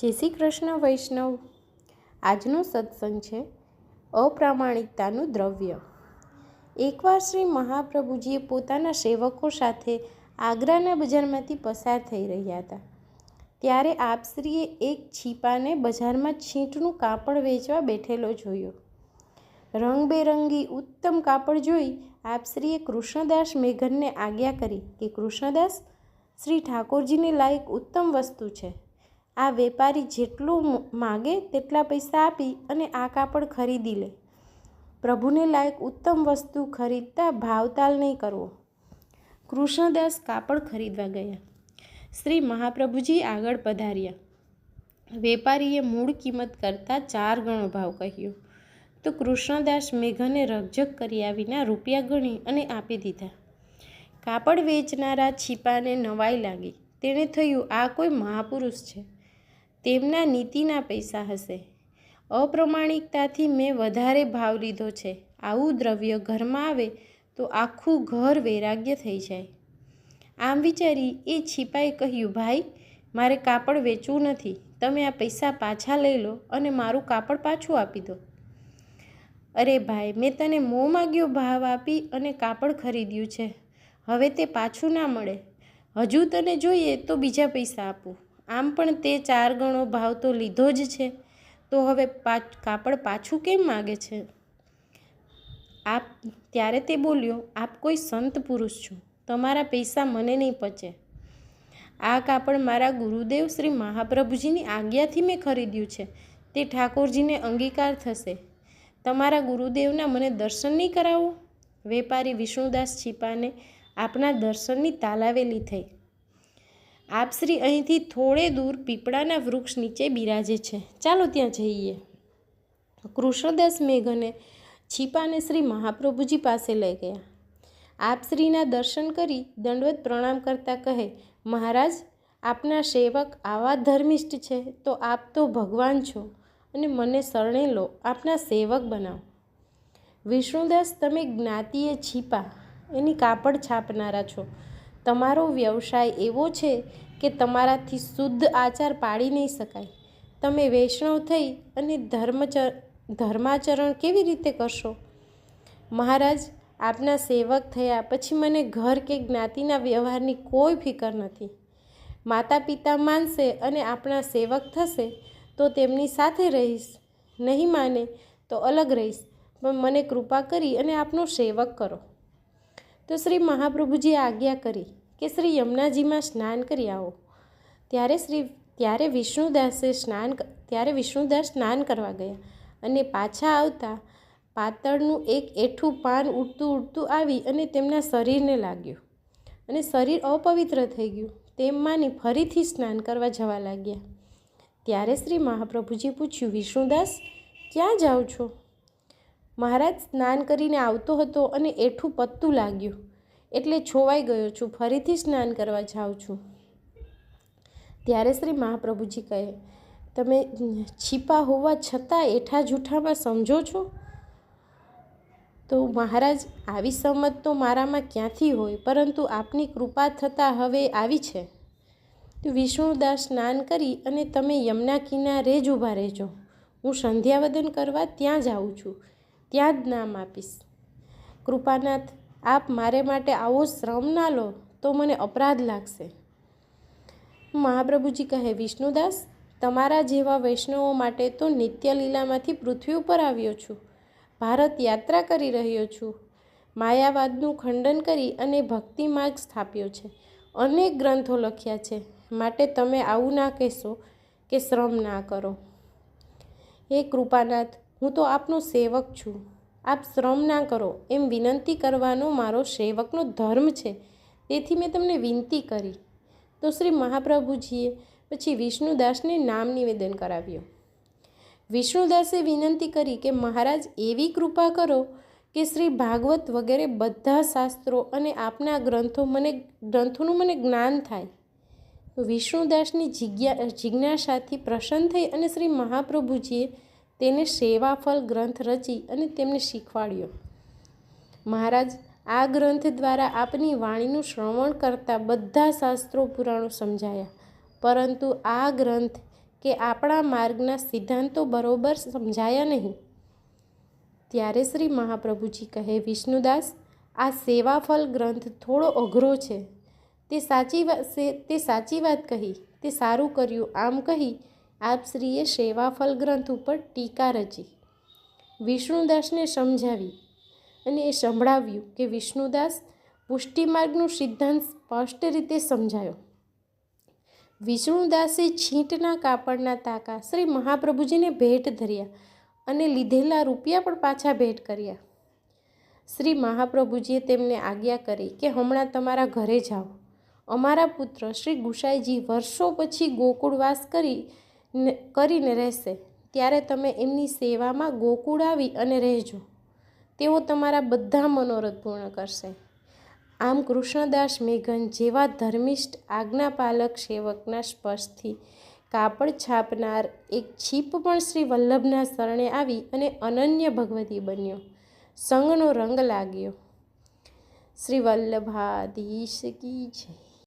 જય શ્રી કૃષ્ણ, વૈષ્ણવ. આજનો સત્સંગ છે અપ્રામાણિકતાનું દ્રવ્ય. એકવાર શ્રી મહાપ્રભુજીએ પોતાના સેવકો સાથે આગ્રાના બજારમાંથી પસાર થઈ રહ્યા હતા. ત્યારે આપશ્રીએ એક છીપાને બજારમાં છીંટનું કાપડ વેચવા બેઠેલો જોયો. રંગબેરંગી ઉત્તમ કાપડ જોઈ આપશ્રીએ કૃષ્ણદાસ મેઘનને આજ્ઞા કરી કે, કૃષ્ણદાસ, શ્રી ઠાકોરજીને લાયક ઉત્તમ વસ્તુ છે. આ વેપારી જેટલું માગે તેટલા પૈસા આપી અને આ કાપડ ખરીદી લે. પ્રભુને લાયક ઉત્તમ વસ્તુ ખરીદતા ભાવતાલ નહીં કરવો. કૃષ્ણદાસ કાપડ ખરીદવા ગયા. શ્રી મહાપ્રભુજી આગળ પધાર્યા. વેપારીએ મૂળ કિંમત કરતાં ચાર ગણો ભાવ કહ્યો. તો કૃષ્ણદાસ મેઘને રકઝક કર્યા વિના રૂપિયા ગણી અને આપી દીધા. કાપડ વેચનારા છીપાને નવાઈ લાગી. તેણે થયું, આ કોઈ મહાપુરુષ છે. તેમના નીતિના પૈસા હશે. અપ્રમાણિકતાથી મેં વધારે ભાવ લીધો છે. આવું દ્રવ્ય ઘરમાં આવે તો આખું ઘર વૈરાગ્ય થઈ જાય. આમ વિચારી એ છીપાએ કહ્યું, ભાઈ, મારે કાપડ વેચવું નથી. તમે આ પૈસા પાછા લઈ લો અને મારું કાપડ પાછું આપી દો. અરે ભાઈ, મેં તને મોં માગ્યો ભાવ આપી અને કાપડ ખરીદ્યું છે. હવે તે પાછું ના મળે. હજુ તને જોઈએ તો બીજા પૈસા આપું. આમ પણ તે ચાર ગણો ભાવ તો લીધો જ છે. તો હવે કાપડ પાછું કેમ માગે છે? આપ, ત્યારે તે બોલ્યો, આપ કોઈ સંત પુરુષ છો. તમારા પૈસા મને નહીં પચે. આ કાપડ મારા ગુરુદેવ શ્રી મહાપ્રભુજીની આજ્ઞાથી મેં ખરીદ્યું છે. તે ઠાકોરજીને અંગીકાર થશે. તમારા ગુરુદેવના મને દર્શન નહીં કરાવો? વેપારી વિષ્ણુદાસ છીપાને આપના દર્શનની તાલાવેલી થઈ. આપ શ્રી અહીંથી થોડે દૂર પીપળાના વૃક્ષ નીચે બિરાજે છે. ચાલો ત્યાં જઈએ. કૃષ્ણદાસ મેઘને છીપાને શ્રી મહાપ્રભુજી પાસે લઈ ગયા. આપશ્રીના દર્શન કરી દંડવત પ્રણામ કરતા કહે, મહારાજ, આપના સેવક આવા ધર્મિષ્ઠ છે, તો આપ તો ભગવાન છો અને મને શરણે લો, આપના સેવક બનાવો. વિષ્ણુદાસ, તમે જ્ઞાતિએ છીપા, એની કાપડ છાપનારા છો. તમારો વ્યવસાય એવો છે કે તમારાથી શુદ્ધ આચાર પાડી નહીં શકાય. તમે વૈષ્ણવ થઈ અને ધર્મચર ધર્માચરણ કેવી રીતે કરશો? મહારાજ, આપના સેવક થયા પછી મને ઘર કે જ્ઞાતિના વ્યવહારની કોઈ ફિકર નથી. માતા પિતા માનશે અને આપણા સેવક થશે તો તેમની સાથે રહીશ. નહીં માને તો અલગ રહીશ, પણ મને કૃપા કરી અને આપનો સેવક કરો. તો શ્રી મહાપ્રભુજીએ આજ્ઞા કરી. કે શ્રી યમુનાજીમાં સ્નાન કરી આવો. ત્યારે શ્રી, ત્યારે વિષ્ણુદાસે સ્નાન ત્યારે વિષ્ણુદાસ સ્નાન કરવા ગયા અને પાછા આવતા પાતળનું એક એઠું પાન ઉડતું ઉડતું આવી અને તેમના શરીરને લાગ્યું. અને શરીર અપવિત્ર થઈ ગયું. તેમ માની ફરીથી સ્નાન કરવા જવા લાગ્યા. ત્યારે શ્રી મહાપ્રભુજી પૂછ્યું, વિષ્ણુદાસ, ક્યાં જાઓ છો? મહારાજ સ્નાન કરીને આવતો હતો અને એઠું પત્તું લાગ્યું. એટલે છોવાઈ ગયો છું, ફરીથી સ્નાન કરવા જાઉં છું. ત્યારે શ્રી મહાપ્રભુજી કહે, તમે છીપા હોવા છતાં એઠા જૂઠામાં સમજો છો? તો મહારાજ, આવી સમજ તો મારામાં ક્યાંથી હોય, પરંતુ આપની કૃપા થતાં હવે આવી છે. વિષ્ણુદાસ સ્નાન કરી અને તમે યમુના કિનારે જ ઊભા રહેજો. હું સંધ્યાવદન કરવા ત્યાં જાઉં છું. ત્યાં જ નામ આપીશ. કૃપાનાથ આપ મારે માટે આવો શ્રમ ના લો તો મને અપરાધ લાગશે. મહાપ્રભુજી કહે, વિષ્ણુદાસ, તમારા જેવા વૈષ્ણવો માટે તો નિત્ય લીલામાંથી પૃથ્વી ઉપર આવ્યો છું. ભારત યાત્રા કરી રહ્યો છું. માયાવાદનું ખંડન કરી અને ભક્તિ માર્ગ સ્થાપ્યો છે. અનેક ગ્રંથો લખ્યા છે. માટે તમે આવું ના કહેશો કે શ્રમ ના કરો. હે કૃપાનાથ, હું તો આપનો સેવક છું. આપ શ્રમ ના કરો, એમ વિનંતી કરવાનો મારો સેવકનો ધર્મ છે. તેથી મેં તમને વિનંતી કરી. તો શ્રી મહાપ્રભુજીએ પછી વિષ્ણુદાસને નામ નિવેદન કરાવ્યું. વિષ્ણુદાસે વિનંતી કરી કે મહારાજ, એવી કૃપા કરો કે શ્રી ભાગવત વગેરે બધા શાસ્ત્રો અને આપના ગ્રંથો મને, ગ્રંથોનું મને જ્ઞાન થાય. વિષ્ણુદાસની જિજ્ઞા, જિજ્ઞાસાથી પ્રસન્ન થઈ અને શ્રી મહાપ્રભુજીએ તેને સેવાફલ ગ્રંથ રચી અને તેમને શીખવાડ્યો. મહારાજ, આ ગ્રંથ દ્વારા આપની વાણીનું શ્રવણ કરતાં બધા શાસ્ત્રો પુરાણો સમજાયા. પરંતુ આ ગ્રંથ કે આપણા માર્ગના સિદ્ધાંતો બરોબર સમજાયા નહીં. ત્યારે શ્રી મહાપ્રભુજી કહે, વિષ્ણુદાસ, આ સેવાફલ ગ્રંથ થોડો અઘરો છે. તે સાચી તે સાચી વાત કહી. તે સારું કર્યું. આમ કહી આપશ્રીએ સેવાફલ ગ્રંથ ઉપર ટીકા રચી, વિષ્ણુદાસને સમજાવી અને એ સંભળાવ્યું કે વિષ્ણુદાસ પુષ્ટિમાર્ગનું સિદ્ધાંત સ્પષ્ટ રીતે સમજાયો. વિષ્ણુદાસે છીંટના કાપડના તાકા શ્રી મહાપ્રભુજીને ભેટ ધર્યા અને લીધેલા રૂપિયા પણ પાછા ભેટ કર્યા. શ્રી મહાપ્રભુજીએ તેમને આજ્ઞા કરી કે હમણાં તમારા ઘરે જાઓ. અમારા પુત્ર શ્રી ગુસાઈજી વર્ષો પછી ગોકુળવાસ કરી કરીને રહેશે, ત્યારે તમે એમની સેવામાં ગોકુળ આવી અને રહેજો. તેઓ તમારા બધા મનોરથ પૂર્ણ કરશે. આમ કૃષ્ણદાસ મેઘન જેવા ધર્મિષ્ઠ આજ્ઞાપાલક સેવકના સ્પર્શથી કાપડ છાપનાર એક છીપ પણ શ્રી વલ્લભના શરણે આવી અને અનન્ય ભગવતી બન્યો. સંગનો રંગ લાગ્યો. શ્રી વલ્લભાધીશ કી જય.